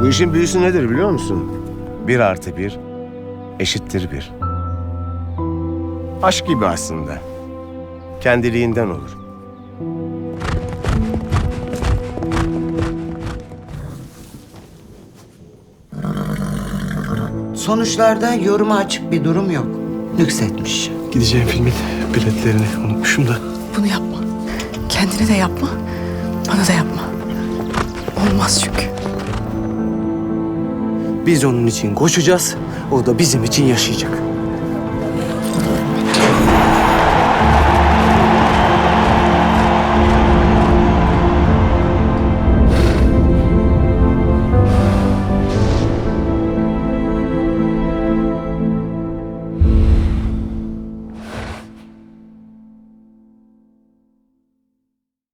Bu işin büyüsü nedir biliyor musun? Bir artı bir eşittir bir. Aşk gibi aslında. Kendiliğinden olur. Sonuçlarda yoruma açık bir durum yok. Nüksetmiş. Gideceğim filmin biletlerini unutmuşum da. Bunu yapma. Kendine de yapma. Bana da yapma. Olmaz çünkü. Biz onun için koşacağız. O da bizim için yaşayacak.